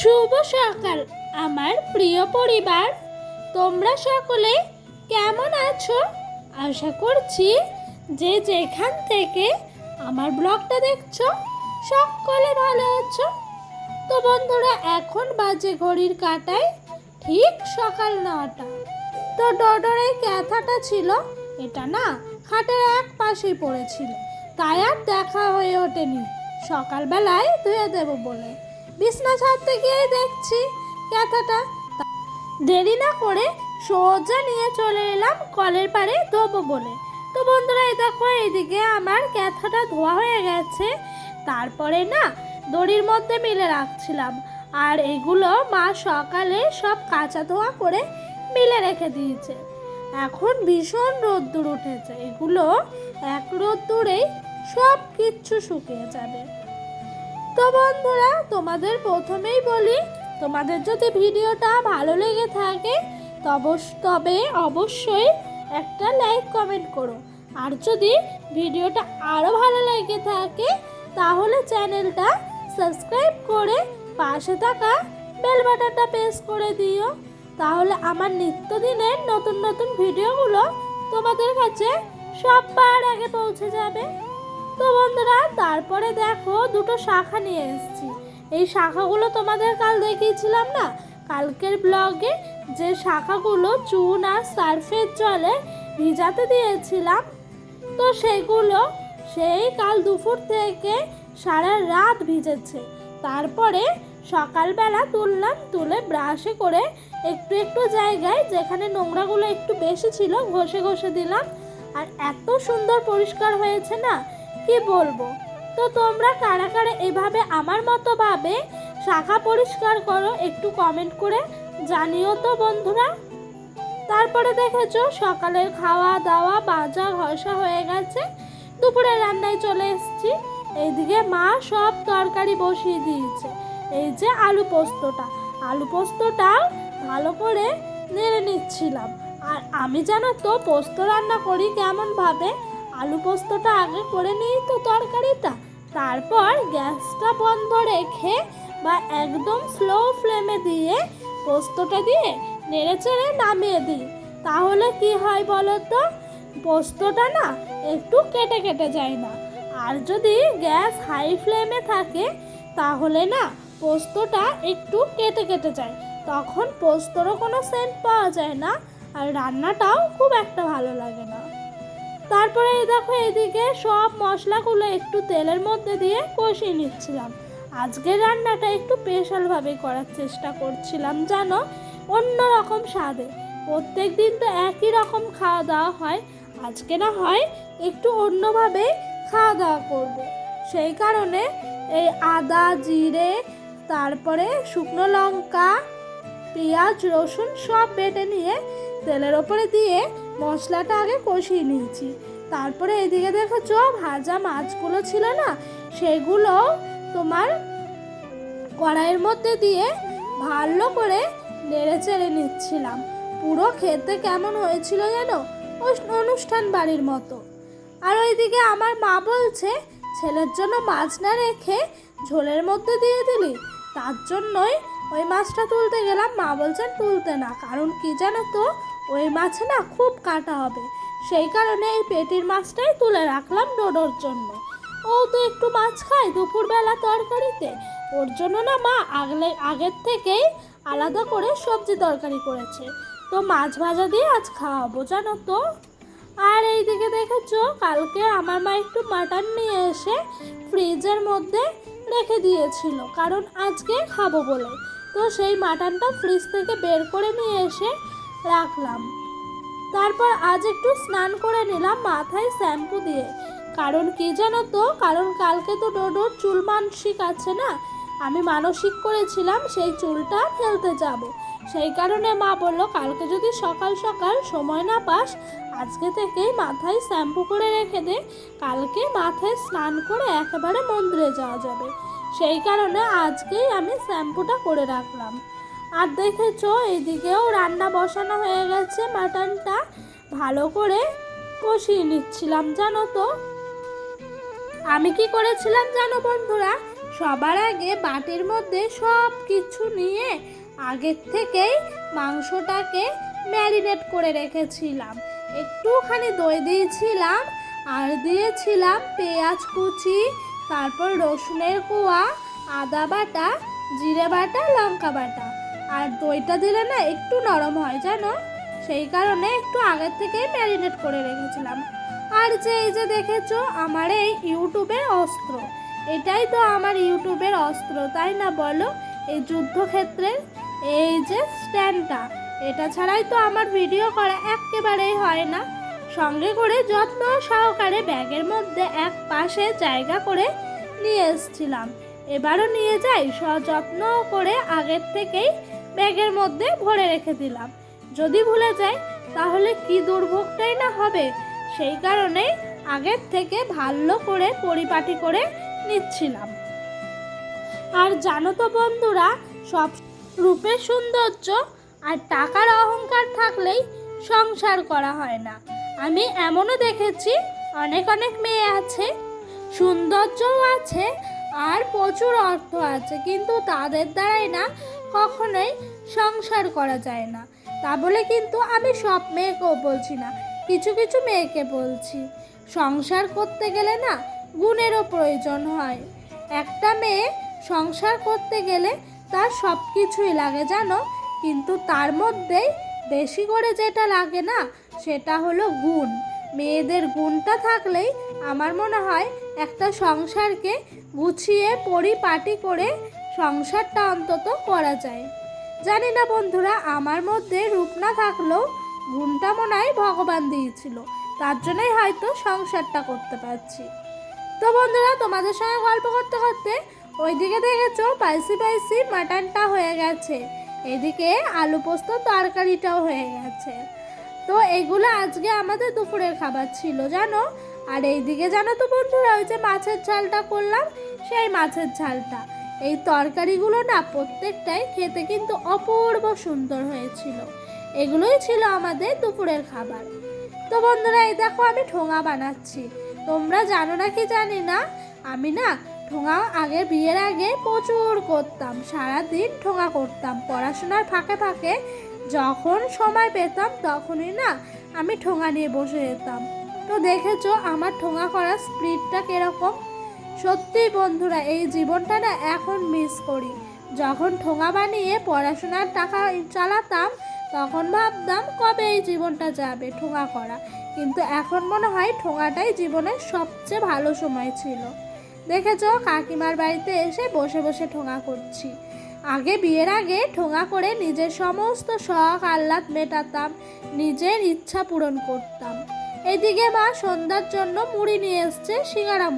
শুভ সকাল, আমার প্রিয় পরিবার। তোমরা সকলে কেমন আছো? আশা করছি যে যেখান থেকে আমার ব্লগটা দেখছ, সকলে ভালো আছো। তো বন্ধুরা, এখন বাজে ঘড়ির কাটায় ঠিক সকাল নটা। তো ডডরের ক্যাথাটা ছিল, এটা না খাটের এক পাশেই পড়েছিল। তাই আর দেখা হয়ে ওঠেনি। সকালবেলায় ধুয়ে দেবো বলে। বিছনা ছাড়তে গিয়ে দেখছি ক্যাথাটা। দেরি না করে সোজা নিয়ে চলে এলাম কলের পাড়ে ধোবো বলে। তো বন্ধুরা, এই দেখো, এইদিকে আমার ক্যাথাটা ধোয়া হয়ে গেছে। তারপরে না, দড়ির মধ্যে মিলে রাখছিলাম। আর এগুলো মা সকালে সব কাঁচা ধোয়া করে মিলে রেখে দিয়েছে। এখন ভীষণ রোদ্দুর উঠেছে। এগুলো এক রোদ্দুরেই সব কিচ্ছু শুকিয়ে যাবে। তো বন্ধুরা, তোমাদের প্রথমেই বলি, তোমাদের যদি ভিডিওটা ভালো লেগে থাকে তবে অবশ্যই একটা লাইক কমেন্ট করো। আর যদি ভিডিওটা আরও ভালো লেগে থাকে, তাহলে চ্যানেলটা সাবস্ক্রাইব করে পাশে থাকা বেল বাটনটা প্রেস করে দিও। তাহলে আমার নিত্যদিনের নতুন নতুন ভিডিওগুলো তোমাদের কাছে সবার আগে পৌঁছে যাবে। বন্ধুরা, তারপরে দেখো দুটো শাখা নিয়ে এসেছি। এই শাখাগুলো তোমাদের কাল দেখিয়েছিলাম না? কালকের ব্লগে যে শাখাগুলো চুন আর সার্ফের জলে ভিজাতে দিয়েছিলাম, তো সেগুলো সেই কাল দুপুর থেকে সারা রাত ভিজেছে। তারপরে সকালবেলা তুললাম, তুলে ব্রাশে করে একটু একটু জায়গায় যেখানে নোংরাগুলো একটু বেশি ছিল, ঘষে ঘষে দিলাম। আর এত সুন্দর পরিষ্কার হয়েছে না? কি বলব? তো তোমরা কারা কারা এভাবে আমার মতো ভাবে শাখা পরিষ্কার করো একটু কমেন্ট করে জানিও তো বন্ধুরা। তারপরে দেখেছ সকালের খাওয়া দাওয়া বাজা, ঘষা হয়ে গেছে। দুপুরে রান্নায় চলে এসেছি। এইদিকে মা সব তরকারি বসিয়ে দিয়েছে। এই যে আলু পোস্তটা। আলু পোস্তটাও ভালো করে নেড়ে নিচ্ছিলাম। আর আমি জানো তো পোস্ত রান্না করি কেমনভাবে? আলু পোস্তটা আগে করে নিই তো তরকারিটা। তারপর গ্যাসটা বন্ধ রেখে বা একদম স্লো ফ্লেমে দিয়ে পোস্তটা দিয়ে নেড়ে চেড়ে নামিয়ে দিই। তাহলে কি হয় বলো তো পোস্তটা না একটু কেটে কেটে যায় না। আর যদি গ্যাস হাই ফ্লেমে থাকে, তাহলে না পোস্তটা একটু কেটে কেটে যায়। তখন পোস্তরও কোনো সেন্ট পাওয়া যায় না। আর রান্নাটাও খুব একটা ভালো লাগে না। তারপরে দেখো এদিকে সব মশলাগুলো একটু তেলের মধ্যে দিয়ে কষিয়ে নিচ্ছিলাম। আজকের রান্নাটা একটু স্পেশালভাবে করার চেষ্টা করছিলাম, জানো? অন্য রকম স্বাদে। প্রত্যেক দিন তো একই রকম খাওয়া দাওয়া হয়। আজকে না হয় একটু অন্যভাবে খাওয়া দাওয়া করব। সেই কারণে এই আদা, জিরে, তারপরে শুকনো লঙ্কা পেঁয়াজ, রসুন সব বেটে নিয়ে তেলের ওপরে দিয়ে মশলাটা আগে কষিয়ে নিয়েছি। তারপরে এদিকে দেখেছ ভাজা মাছগুলো ছিল না, সেগুলো তোমার কড়াইয়ের মধ্যে দিয়ে ভালো করে নেড়ে চেড়ে নিচ্ছিলাম। পুরো খেতে কেমন হয়েছিল যেন অনুষ্ঠান বাড়ির মতো। আর ওইদিকে আমার মা বলছে, ছেলের জন্য মাছ না রেখে ঝোলের মধ্যে দিয়ে দিলি। তার জন্যই ওই মাছটা তুলতে গেলাম, মা বলছেন তুলতে না, কারণ কি জানো তো, ওই মাছে না খুব কাটা হবে। সেই কারণে এই পেটির মাছটাই তুলে রাখলাম ডোডোর জন্য। ও তো একটু মাছ খায় দুপুরবেলা তরকারিতে, ওর জন্য না মা আগলে, আগের থেকেই আলাদা করে সবজি তরকারি করেছে। তো মাছ ভাজা দিয়ে আজ খাওয়াবো, জানো তো। আর এইদিকে দেখেছ, কালকে আমার মা একটু মাটন নিয়ে এসে ফ্রিজের মধ্যে রেখে দিয়েছিল, কারণ আজকে খাব বলে। তো সেই মাটনটা ফ্রিজ থেকে বের করে নিয়ে এসে রাখলাম। তারপর আজ একটু স্নান করে নিলাম মাথায় শ্যাম্পু দিয়ে। কারণ কি জানো তো? কারণ কালকে তো ডোডোর চুল মানসিক আছে না? আমি মানসিক করেছিলাম সেই চুলটা ফেলতে যাব। সেই কারণে মা বলল, কালকে যদি সকাল সকাল সময় না পাস, আজকে থেকেই মাথায় শ্যাম্পু করে রেখে দে। কালকে মাথায় স্নান করে একেবারে মন্দিরে যাওয়া যাবে। সেই কারণে আজকেই আমি শ্যাম্পুটা করে রাখলাম। আর দেখেছ এইদিকেও রান্না বসানো হয়ে গেছে মাটনটা। ভালো করে কষিয়ে নিচ্ছিলাম, জানো তো। আমি কি করেছিলাম জানো বন্ধুরা? সবার আগে বাটির মধ্যে সব কিছু নিয়ে আগের থেকেই মাংসটাকে ম্যারিনেট করে রেখেছিলাম। একটুখানি দই দিয়েছিলাম আর দিয়েছিলাম পেঁয়াজ কুচি তারপর রসুনের কোয়া, আদা বাটা, জিরে বাটা, লঙ্কা বাটা। আর দইটা দিলে না একটু নরম হয় জানো? সেই কারণে একটু আগের থেকেই ম্যারিনেট করে রেখেছিলাম। আর যে এই যে দেখেছ, আমার এই ইউটিউবের অস্ত্র। এটাই তো আমার ইউটিউবের অস্ত্র, তাই না বলো? এই যুদ্ধক্ষেত্রের এই যে স্ট্যান্ডটা, এটা ছাড়াই তো আমার ভিডিও করা একেবারেই হয় না। সঙ্গে করে যত্ন সহকারে ব্যাগের মধ্যে এক পাশে জায়গা করে নিয়ে এসছিলাম। এবারও নিয়ে যাই সযত্ন করে আগের থেকেই ব্যাগের মধ্যে ভরে রেখে দিলাম। যদি ভুলে যাই, তাহলে কি দুর্ভোগটাই না হবে? সেই কারণেই আগের থেকে ভালো করে পরিপাটি করে নিচ্ছিলাম। আর জানো তো বন্ধুরা, সব রূপের সৌন্দর্য আর টাকার অহংকার থাকলেই সংসার করা হয় না। আমি এমনও দেখেছি, অনেক অনেক মেয়ে আছে, সৌন্দর্যও আছে, আর প্রচুর অর্থ আছে, কিন্তু তাদের দ্বারাই না কখনোই সংসার করা যায় না। তা বলে কিন্তু আমি সব মেয়েকেও বলছি না, কিছু কিছু মেয়েকে বলছি। সংসার করতে গেলে না গুণেরও প্রয়োজন হয়। একটা মেয়ে সংসার করতে গেলে তার সব কিছুই লাগে, জানো? কিন্তু তার মধ্যেই বেশি করে যেটা লাগে না সেটা হলো গুণ। মেয়েদের গুণটা থাকলেই আমার মনে হয় একটা সংসারকে গুছিয়ে, পরিপাটি করে সংসারটা অন্তত করা যায়। জানি না বন্ধুরা, আমার মধ্যে রূপ না থাকলেও গুণটা মনে হয় ভগবান দিয়েছিল। তার জন্যই হয়তো সংসারটা করতে পারছি। তো বন্ধুরা, তোমাদের সঙ্গে গল্প করতে করতে ওইদিকে দেখেছ, পাইসি পাইসি মাটনটা হয়ে গেছে। এদিকে আলু পোস্ত তরকারিটাও হয়ে গেছে। তো এগুলো আজকে আমাদের দুপুরের খাবার ছিল, জানো? আর এইদিকে জানো তো বন্ধুরা, ওই যে মাছের ঝালটা করলাম, সেই মাছের ঝালটা। এই তরকারিগুলো না প্রত্যেকটাই খেতে কিন্তু অপূর্ব সুন্দর হয়েছিল। এগুলোই ছিল আমাদের দুপুরের খাবার। তো বন্ধুরা, এই দেখো আমি ঠোঙা বানাচ্ছি। তোমরা জানো না কি জানি না? আমি না ঠোঙা আগে বিয়ের আগে প্রচুর করতাম সারা দিন ঠোঙা করতাম, পড়াশোনার ফাঁকে ফাঁকে যখন সময় পেতাম তখনই না আমি ঠোঙা নিয়ে বসে যেতাম। তো দেখেছ আমার ঠোঙা করার স্পিডটা কীরকম? সত্যি বন্ধুরা, এই জীবনটা না এখন মিস করি। যখন ঠোঙা বানিয়ে পড়াশোনার টাকা চালাতাম, তখন ভাবতাম কবে এই জীবনটা যাবে ঠোঙা করা। কিন্তু এখন মনে হয় ঠোঙাটাই জীবনের সবচেয়ে ভালো সময় ছিল। দেখেছ কাকিমার বাড়িতে এসে বসে বসে ঠোঙা করছি। আগে বিয়ের আগে ঠোঙা করে নিজের সমস্ত শখ আহ্লাদ মেটাতাম, নিজের ইচ্ছা পূরণ করতাম। এদিকে মা সন্ধ্যার জন্য মুড়ি নিয়ে এসছে সিঙ্গারা